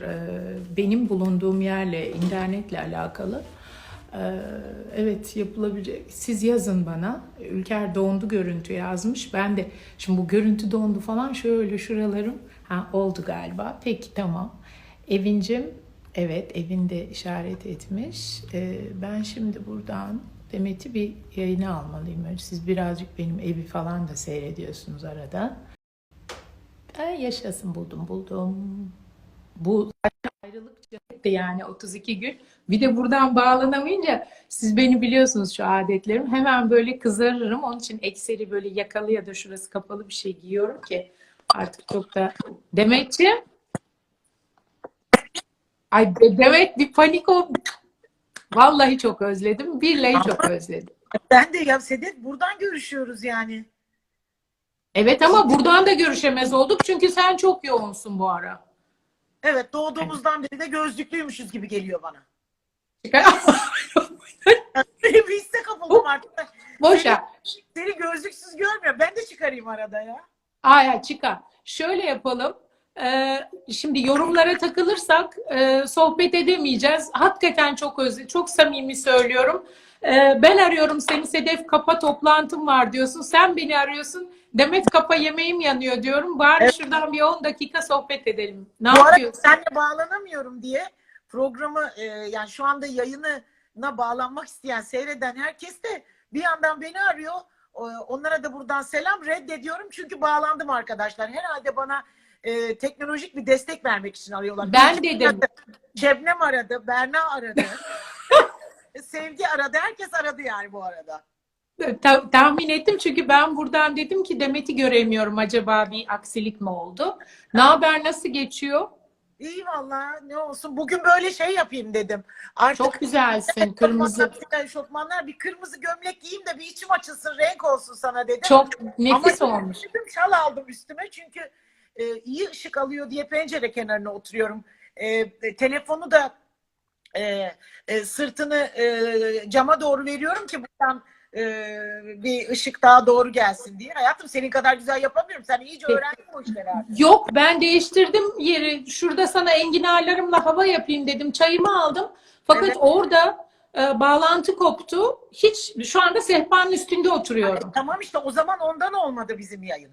Ee, benim bulunduğum yerle, internetle alakalı. Ee, evet yapılabilecek. Siz yazın bana. Ülker dondu görüntü yazmış. Ben de şimdi bu görüntü dondu falan şöyle şuralarım. Ha oldu galiba. Peki tamam. Evincim evet evinde işaret etmiş. Ee, ben şimdi buradan Demet'i bir yayına almalıyım. Siz birazcık benim evi falan da seyrediyorsunuz arada. Ay yaşasın buldum buldum. Bu ayrılık cennetti yani 32 gün. Bir de buradan bağlanamayınca siz beni biliyorsunuz şu adetlerim. Hemen böyle kızarırım. Onun için ekseri böyle yakalı ya da şurası kapalı bir şey giyiyorum ki artık çok da Demetciğim. Ay De- Demet bir panik oldu. Vallahi çok özledim. Billahi çok özledim. Ben de ya Sedef buradan görüşüyoruz yani. Evet ama buradan da görüşemez olduk çünkü sen çok yoğunsun bu ara. Evet doğduğumuzdan beri de gözlüklüymüşüz gibi geliyor bana. Bir hisse kapıldım artık. Boş ver. Seni gözlüksüz görmüyor. Ben de çıkarayım arada ya. Aya çıkar. Şöyle yapalım. Ee, şimdi yorumlara takılırsak e, sohbet edemeyeceğiz. Hakikaten çok özle, çok samimi söylüyorum. Ee, ben arıyorum seni Sedef kapa toplantım var diyorsun. Sen beni arıyorsun. Demet kapa yemeğim yanıyor diyorum. Bari Evet. şuradan bir 10 dakika sohbet edelim. Ne Bu arada yapıyorsun? senle bağlanamıyorum diye programı e, yani şu anda yayınına bağlanmak isteyen, seyreden herkes de bir yandan beni arıyor. Onlara da buradan selam reddediyorum çünkü bağlandım arkadaşlar. Herhalde bana e, teknolojik bir destek vermek için arıyorlar. Ben Gülçin dedim. aradı, Şebnem aradı, Berna aradı. Sevgi aradı, herkes aradı yani bu arada. Ta- tahmin ettim çünkü ben buradan dedim ki Demet'i göremiyorum. Acaba bir aksilik mi oldu? Ne haber? Nasıl geçiyor? İyi valla ne olsun. Bugün böyle şey yapayım dedim. Artık Çok güzelsin. Kırmızı. Eşofmanlar bir kırmızı gömlek giyeyim de bir içim açılsın renk olsun sana dedim. Çok nefis Ama olmuş. dedim, şal aldım üstüme çünkü e, iyi ışık alıyor diye pencere kenarına oturuyorum. E, e, telefonu da e, e, sırtını e, cama doğru veriyorum ki buradan e, bir ışık daha doğru gelsin diye. Hayatım senin kadar güzel yapamıyorum. Sen iyice öğrendin bu işleri artık. Yok ben değiştirdim yeri. Şurada sana enginarlarımla hava yapayım dedim. Çayımı aldım. Fakat Evet. orada e, bağlantı koptu. Hiç şu anda sehpanın üstünde oturuyorum. Tamam işte o zaman ondan olmadı bizim yayın.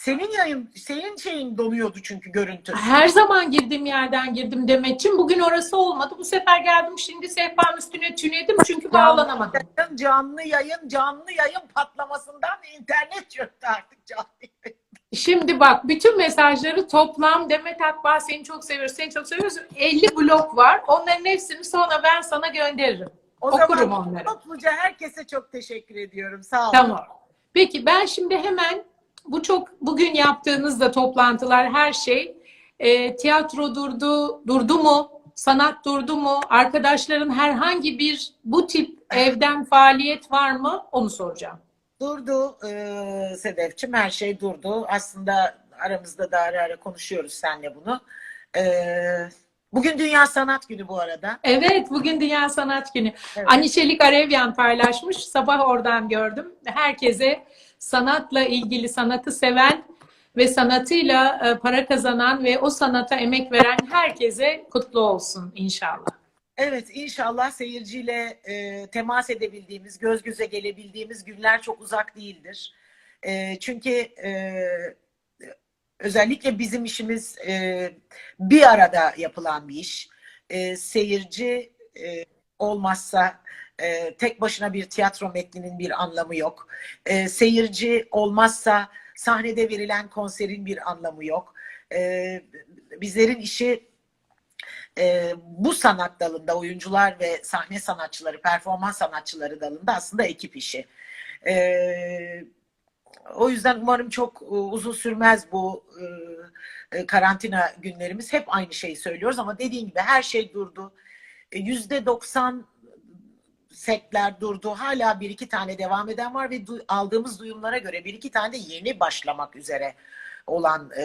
Senin yayın, senin şeyin donuyordu çünkü görüntü. Her zaman girdiğim yerden girdim Demetciğim. Bugün orası olmadı. Bu sefer geldim şimdi sehpanın üstüne tünedim çünkü bağlanamadım. Yayın, canlı yayın, canlı yayın patlamasından internet çöktü artık canlı yayın. Şimdi bak bütün mesajları toplam Demet Akbağ seni çok seviyoruz, seni çok seviyoruz. 50 blok var. Onların hepsini sonra ben sana gönderirim. O Okurum zaman onları. topluca herkese çok teşekkür ediyorum. Sağ olun. Tamam. Peki ben şimdi hemen bu çok bugün yaptığınız da toplantılar her şey e, tiyatro durdu durdu mu? Sanat durdu mu? Arkadaşların herhangi bir bu tip evden faaliyet var mı? Onu soracağım. Durdu e, Sedefçim, her şey durdu. Aslında aramızda da ara ara konuşuyoruz seninle bunu. E, bugün Dünya Sanat Günü bu arada. Evet, bugün Dünya Sanat Günü. Evet. Anişelik Arevyan paylaşmış. Sabah oradan gördüm. Herkese sanatla ilgili sanatı seven ve sanatıyla e, para kazanan ve o sanata emek veren herkese kutlu olsun inşallah. Evet inşallah seyirciyle e, temas edebildiğimiz, göz göze gelebildiğimiz günler çok uzak değildir. E, çünkü e, özellikle bizim işimiz e, bir arada yapılan bir iş. E, seyirci e, olmazsa e, tek başına bir tiyatro metninin bir anlamı yok. E, seyirci olmazsa sahnede verilen konserin bir anlamı yok. E, bizlerin işi e, bu sanat dalında oyuncular ve sahne sanatçıları, performans sanatçıları dalında aslında ekip işi. E, o yüzden umarım çok e, uzun sürmez bu e, e, karantina günlerimiz. Hep aynı şeyi söylüyoruz ama dediğim gibi her şey durdu. E, Yüzde 90 setler durdu. Hala bir iki tane devam eden var ve du- aldığımız duyumlara göre bir iki tane de yeni başlamak üzere olan e,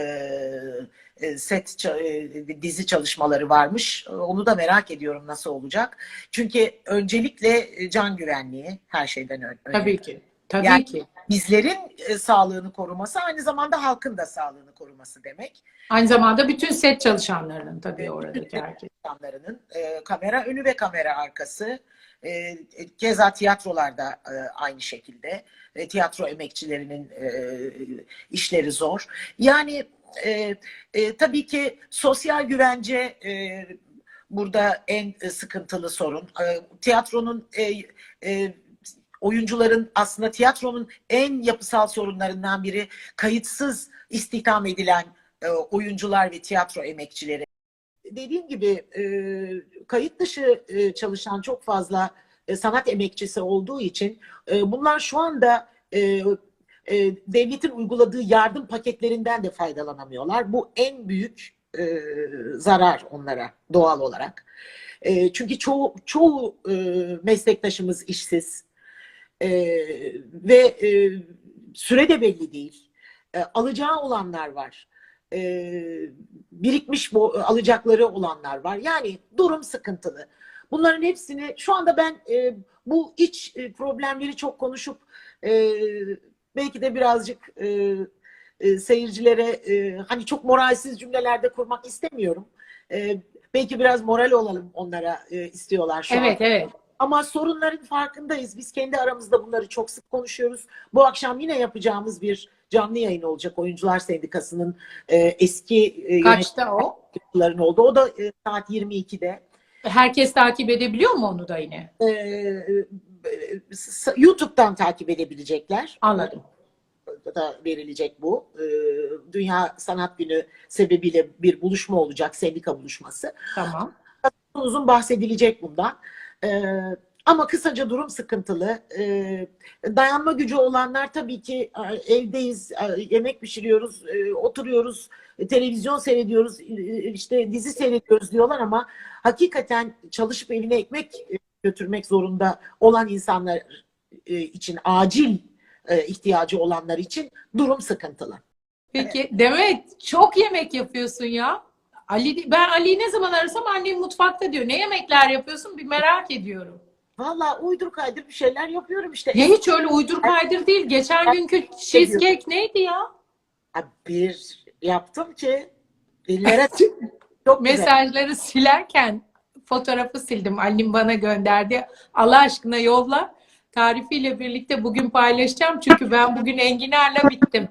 e, set e, dizi çalışmaları varmış. Onu da merak ediyorum nasıl olacak. Çünkü öncelikle can güvenliği her şeyden ön- önemli. Tabii ki. Tabii Yani- ki. bizlerin e, sağlığını koruması aynı zamanda halkın da sağlığını koruması demek. Aynı zamanda bütün set çalışanlarının tabii oradaki herkes. insanların e, kamera önü ve kamera arkası e, keza tiyatrolarda e, aynı şekilde e, tiyatro emekçilerinin e, işleri zor. Yani e, e, tabii ki sosyal güvence e, burada en e, sıkıntılı sorun. E, tiyatronun e, e, oyuncuların aslında tiyatronun en yapısal sorunlarından biri kayıtsız istihdam edilen e, oyuncular ve tiyatro emekçileri. Dediğim gibi e, kayıt dışı e, çalışan çok fazla e, sanat emekçisi olduğu için e, bunlar şu anda e, e, devletin uyguladığı yardım paketlerinden de faydalanamıyorlar. Bu en büyük e, zarar onlara doğal olarak. E, çünkü çoğu çoğu e, meslektaşımız işsiz E, ve e, süre de belli değil. E, alacağı olanlar var. E, birikmiş alacakları olanlar var. Yani durum sıkıntılı. Bunların hepsini şu anda ben e, bu iç e, problemleri çok konuşup e, belki de birazcık e, e, seyircilere e, hani çok moralsiz cümlelerde kurmak istemiyorum. E, belki biraz moral olalım onlara e, istiyorlar şu an. Evet evet. Ama sorunların farkındayız. Biz kendi aramızda bunları çok sık konuşuyoruz. Bu akşam yine yapacağımız bir canlı yayın olacak. Oyuncular Sendikası'nın e, eski e, Kaçta o? oldu. O da e, saat 22'de. Herkes takip edebiliyor mu onu da yine? E, e, YouTube'dan takip edebilecekler. Anladım. da verilecek bu. E, Dünya Sanat Günü sebebiyle bir buluşma olacak, sendika buluşması. Tamam. uzun bahsedilecek bundan. Ee, ama kısaca durum sıkıntılı. Ee, dayanma gücü olanlar tabii ki e, evdeyiz, e, yemek pişiriyoruz, e, oturuyoruz, televizyon seyrediyoruz, işte dizi seyrediyoruz diyorlar ama hakikaten çalışıp evine ekmek götürmek zorunda olan insanlar için acil ihtiyacı olanlar için durum sıkıntılı. Peki Demet çok yemek yapıyorsun ya. Ali ben Ali'yi ne zaman arasam annem mutfakta diyor. Ne yemekler yapıyorsun bir merak ediyorum. Valla uydur kaydır bir şeyler yapıyorum işte. Ya hiç öyle uydur kaydır değil. Geçen günkü cheesecake neydi ya? Bir yaptım ki dillere çok güzel. Mesajları silerken fotoğrafı sildim. Annem bana gönderdi. Allah aşkına yolla. Tarifiyle birlikte bugün paylaşacağım. Çünkü ben bugün enginarla bittim.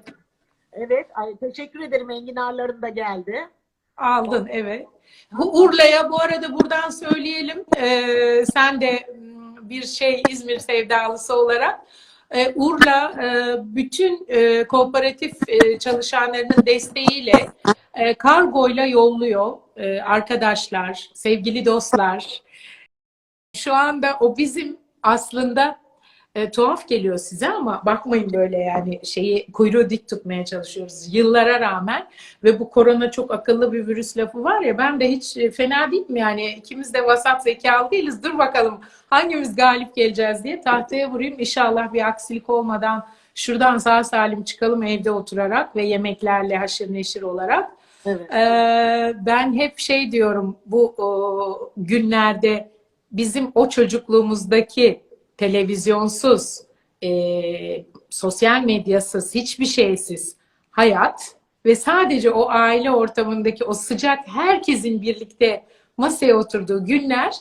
Evet, ay, teşekkür ederim enginarların da geldi. Aldın evet. Bu Urla'ya bu arada buradan söyleyelim. Ee, sen de m, bir şey İzmir sevdalısı olarak e, Urla e, bütün e, kooperatif e, çalışanlarının desteğiyle e, kargoyla yolluyor e, arkadaşlar, sevgili dostlar. Şu anda o bizim aslında e, tuhaf geliyor size ama bakmayın böyle yani şeyi kuyruğu dik tutmaya çalışıyoruz yıllara rağmen ve bu korona çok akıllı bir virüs lafı var ya ben de hiç e, fena değil mi yani ikimiz de vasat zekalı değiliz dur bakalım hangimiz galip geleceğiz diye tahtaya vurayım inşallah bir aksilik olmadan şuradan sağ salim çıkalım evde oturarak ve yemeklerle haşır neşir olarak. Evet. Ee, ben hep şey diyorum bu o, günlerde bizim o çocukluğumuzdaki televizyonsuz, e, sosyal medyasız, hiçbir şeysiz hayat ve sadece o aile ortamındaki o sıcak herkesin birlikte masaya oturduğu günler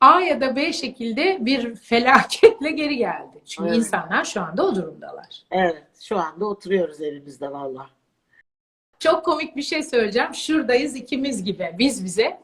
A ya da B şekilde bir felaketle geri geldi. Çünkü Evet. insanlar şu anda o durumdalar. Evet, şu anda oturuyoruz evimizde valla. Çok komik bir şey söyleyeceğim. Şuradayız ikimiz gibi. Biz bize.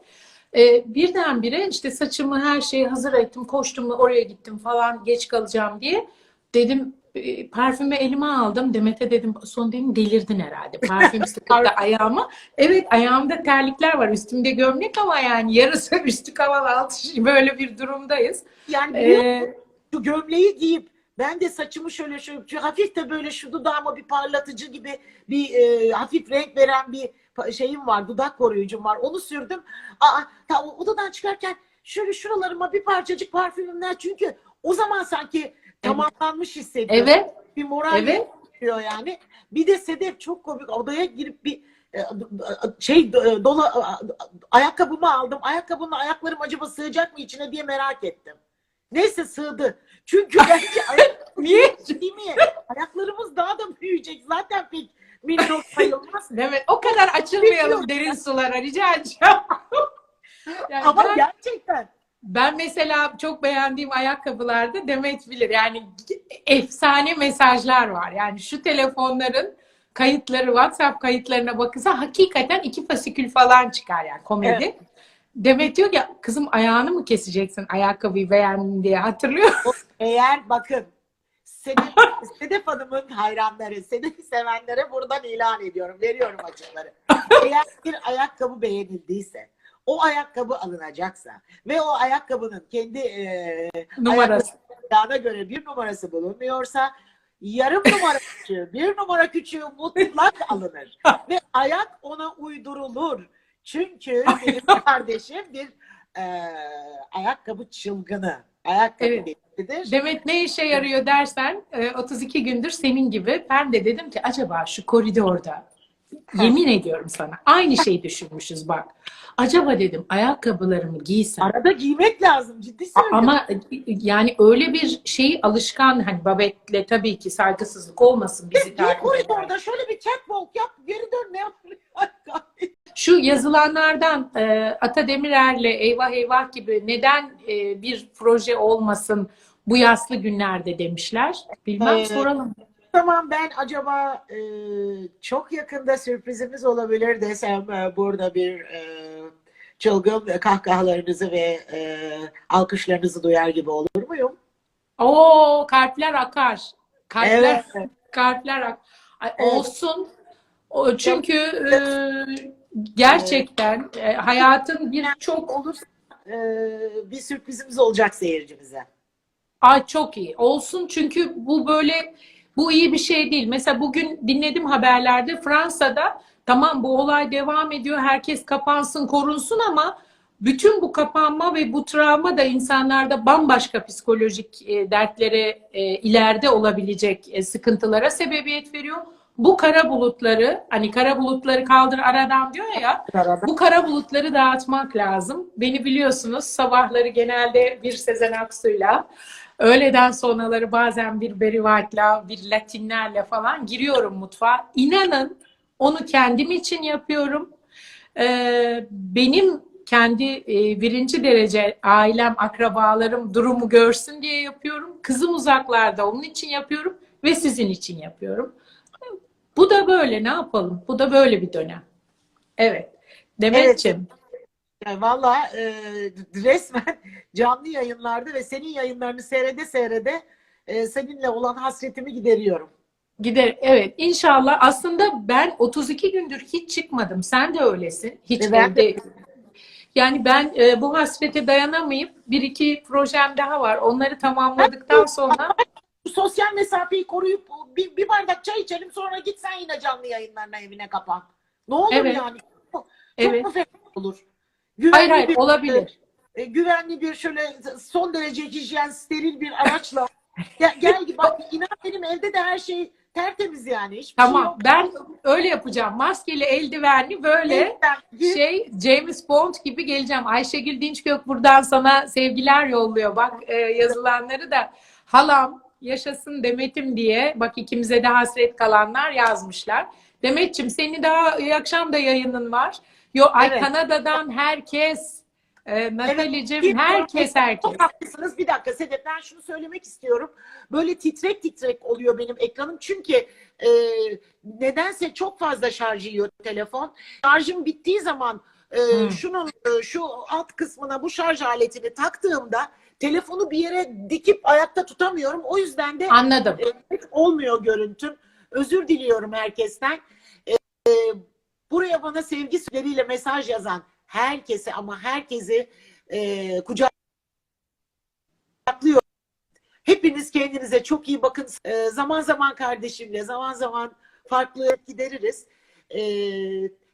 Ee, birdenbire işte saçımı her şeyi hazır ettim. Koştum oraya gittim falan geç kalacağım diye. Dedim e, parfümü elime aldım. Demet'e dedim son dedim delirdin herhalde. Parfüm sıktı ayağıma. Evet ayağımda terlikler var. Üstümde gömlek ama yani yarısı üstü kaval altı böyle bir durumdayız. Yani? Ee, şu gömleği giyip ben de saçımı şöyle şöyle hafif de böyle şu dudağıma bir parlatıcı gibi bir e, hafif renk veren bir şeyim var, dudak koruyucum var. Onu sürdüm. Aa, ta, odadan çıkarken şöyle şuralarıma bir parçacık parfümümler çünkü o zaman sanki tamamlanmış hissediyorum. evet, Bir moral evet. yani. Bir de Sedef çok komik odaya girip bir e, şey e, dola ayakkabımı aldım. Ayakkabımla ayaklarım acaba sığacak mı içine diye merak ettim. Neyse sığdı. Çünkü bence ayak, Niye? değil mi? Ayaklarımı zaten pek minnoş sayılmaz. Demet o kadar açılmayalım derin sulara rica edeceğim. Yani Ama ben- gerçekten Ben mesela çok beğendiğim ayakkabılarda Demet bilir. Yani efsane mesajlar var. Yani şu telefonların kayıtları, WhatsApp kayıtlarına bakılsa hakikaten iki fasikül falan çıkar yani komedi. Demet diyor ki kızım ayağını mı keseceksin ayakkabıyı beğendin diye hatırlıyor. eğer bakın Sedef, Sedef Hanım'ın hayranları, Sedef'i sevenlere buradan ilan ediyorum. Veriyorum açıkları. Eğer bir ayakkabı beğenildiyse, o ayakkabı alınacaksa ve o ayakkabının kendi e, Numarası. ayağına göre bir numarası bulunmuyorsa yarım numara küçüğü, bir numara küçüğü mutlak alınır. Ve ayak ona uydurulur. Çünkü benim kardeşim bir e, ayakkabı çılgını. Ayakkabı Evet. Delisidir. Demet ne işe yarıyor dersen e, 32 gündür senin gibi ben de dedim ki acaba şu koridorda yemin ediyorum sana aynı şeyi düşünmüşüz bak. Acaba dedim ayakkabılarımı giysem Arada giymek lazım ciddi söylüyorum. ama e, yani öyle bir şey alışkan hani Babet'le tabii ki saygısızlık olmasın bizi bir takip eden. koridorda şöyle bir catwalk yap geri dön ne yapıyor? Şu yazılanlardan e, Ata Demirer'le Eyvah Eyvah gibi neden e, bir proje olmasın bu yaslı günlerde demişler. Bilmem Ee, soralım. Tamam ben acaba e, çok yakında sürprizimiz olabilir desem e, burada bir e, çılgın kahkahalarınızı ve e, alkışlarınızı duyar gibi olur muyum? Oo kalpler akar. Kalpler Evet. kalpler ak. Ay, Evet. olsun. O, çünkü e, gerçekten e, hayatın bir çok Olursa e, bir sürprizimiz olacak seyircimize. ay çok iyi. Olsun çünkü bu böyle bu iyi bir şey değil. Mesela bugün dinledim haberlerde Fransa'da tamam bu olay devam ediyor. Herkes kapansın, korunsun ama bütün bu kapanma ve bu travma da insanlarda bambaşka psikolojik e, dertlere e, ileride olabilecek e, sıkıntılara sebebiyet veriyor. Bu kara bulutları, hani kara bulutları kaldır aradan diyor ya, bu kara bulutları dağıtmak lazım. Beni biliyorsunuz sabahları genelde bir Sezen Aksu'yla, öğleden sonraları bazen bir White'la, bir Latinlerle falan giriyorum mutfağa. İnanın onu kendim için yapıyorum. Ee, benim kendi e, birinci derece ailem, akrabalarım durumu görsün diye yapıyorum. Kızım uzaklarda onun için yapıyorum ve sizin için yapıyorum. Bu da böyle ne yapalım? Bu da böyle bir dönem. Evet. Demetciğim. Yani Valla e, resmen canlı yayınlarda ve senin yayınlarını seyrede seyrede e, seninle olan hasretimi gideriyorum. Gider. Evet. İnşallah. Aslında ben 32 gündür hiç çıkmadım. Sen de öylesin. Hiç E, de- evde. Yani ben e, bu hasrete dayanamayıp bir iki projem daha var. Onları tamamladıktan sonra sosyal mesafeyi koruyup bir, bir bardak çay içelim sonra git sen yine canlı yayınlarına evine kapan. Ne olur Evet. yani? Çok, evet. mu fena olur? Güvenli Hayır hayır bir, olabilir. e, güvenli bir şöyle son derece hijyen steril bir araçla gel, gel bak inan benim evde de her şey tertemiz yani. Hiçbir şey Tamam. yok. Ben öyle yapacağım. Maskeli, eldivenli böyle Gir- şey James Bond gibi geleceğim. Ayşegül Dinçgök buradan sana sevgiler yolluyor. Bak e, yazılanları da halam yaşasın Demet'im diye bak ikimize de hasret kalanlar yazmışlar. Demet'ciğim seni daha iyi akşam da yayının var. Yo ay Evet. Kanada'dan herkes e, Natalie'cim Evet. herkes herkes. Çok haklısınız. Bir dakika Sedef ben şunu söylemek istiyorum. Böyle titrek titrek oluyor benim ekranım. Çünkü e, nedense çok fazla şarj yiyor telefon. Şarjım bittiği zaman e, Hmm. şunun e, şu alt kısmına bu şarj aletini taktığımda telefonu bir yere dikip ayakta tutamıyorum. O yüzden de Anladım. e, olmuyor görüntüm. Özür diliyorum herkesten. E, e, buraya bana sevgi sözleriyle mesaj yazan herkese ama herkesi e, kucaklıyorum. Hepiniz kendinize çok iyi bakın. E, zaman zaman kardeşimle, zaman zaman farklı gideririz. E,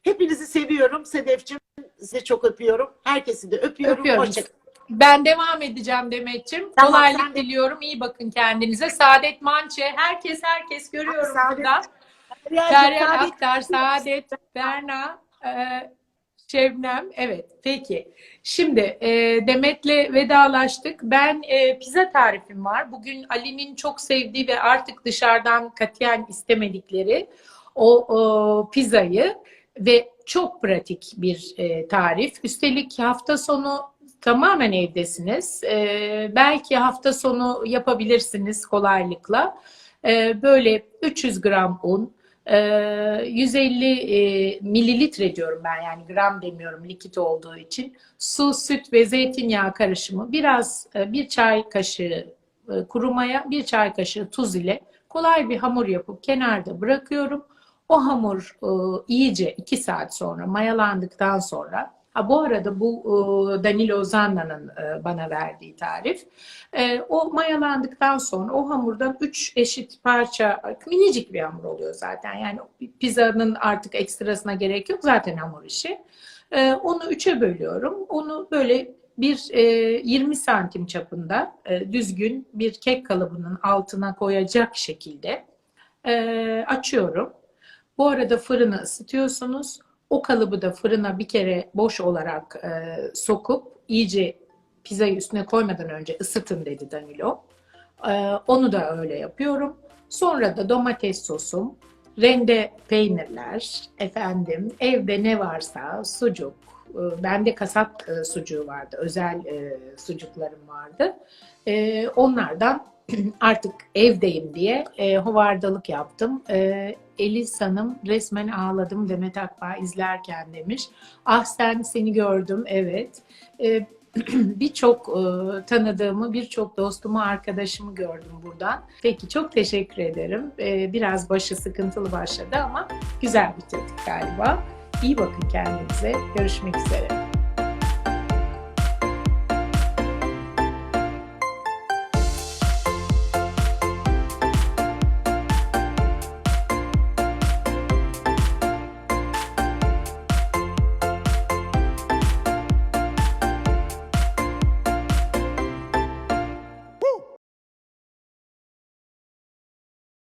hepinizi seviyorum. Sedef'ciğim size çok öpüyorum. Herkesi de öpüyorum. Öpüyorum. Hoşçakalın. Ben devam edeceğim Demet'ciğim. Tamam, Kolaylık sen diliyorum. İyi bakın kendinize. Saadet Mançe. Herkes herkes görüyorum Saadet- burada. Saadet- Aktar, Saadet, Berna, e, Şebnem, evet. Peki. Şimdi e, Demet'le vedalaştık. Ben e, pizza tarifim var. Bugün Ali'nin çok sevdiği ve artık dışarıdan katiyen istemedikleri o, o pizzayı ve çok pratik bir e, tarif. Üstelik hafta sonu tamamen evdesiniz. E, belki hafta sonu yapabilirsiniz kolaylıkla. E, böyle 300 gram un, ee, 150 e, mililitre diyorum ben yani gram demiyorum likit olduğu için. Su, süt ve zeytinyağı karışımı biraz e, bir çay kaşığı e, kuru maya, bir çay kaşığı tuz ile kolay bir hamur yapıp kenarda bırakıyorum. O hamur e, iyice 2 saat sonra mayalandıktan sonra ha bu arada bu e, Danilo Zanna'nın e, bana verdiği tarif. E, o mayalandıktan sonra o hamurdan 3 eşit parça minicik bir hamur oluyor zaten. Yani pizzanın artık ekstrasına gerek yok zaten hamur işi. E, onu 3'e bölüyorum. Onu böyle bir e, 20 santim çapında e, düzgün bir kek kalıbının altına koyacak şekilde e, açıyorum. Bu arada fırını ısıtıyorsunuz. O kalıbı da fırına bir kere boş olarak e, sokup iyice pizzayı üstüne koymadan önce ısıtın dedi Danilo. Ee, onu da öyle yapıyorum. Sonra da domates sosum, rende peynirler, efendim evde ne varsa sucuk, e, bende kasap e, sucuğu vardı, özel e, sucuklarım vardı. E, onlardan artık evdeyim diye hovardalık yaptım. E, Hanım resmen ağladım Demet Akbağ izlerken demiş. Ah sen seni gördüm evet. E, birçok e, tanıdığımı, birçok dostumu, arkadaşımı gördüm buradan. Peki çok teşekkür ederim. Biraz başı sıkıntılı başladı ama güzel bitirdik galiba. İyi bakın kendinize. Görüşmek üzere.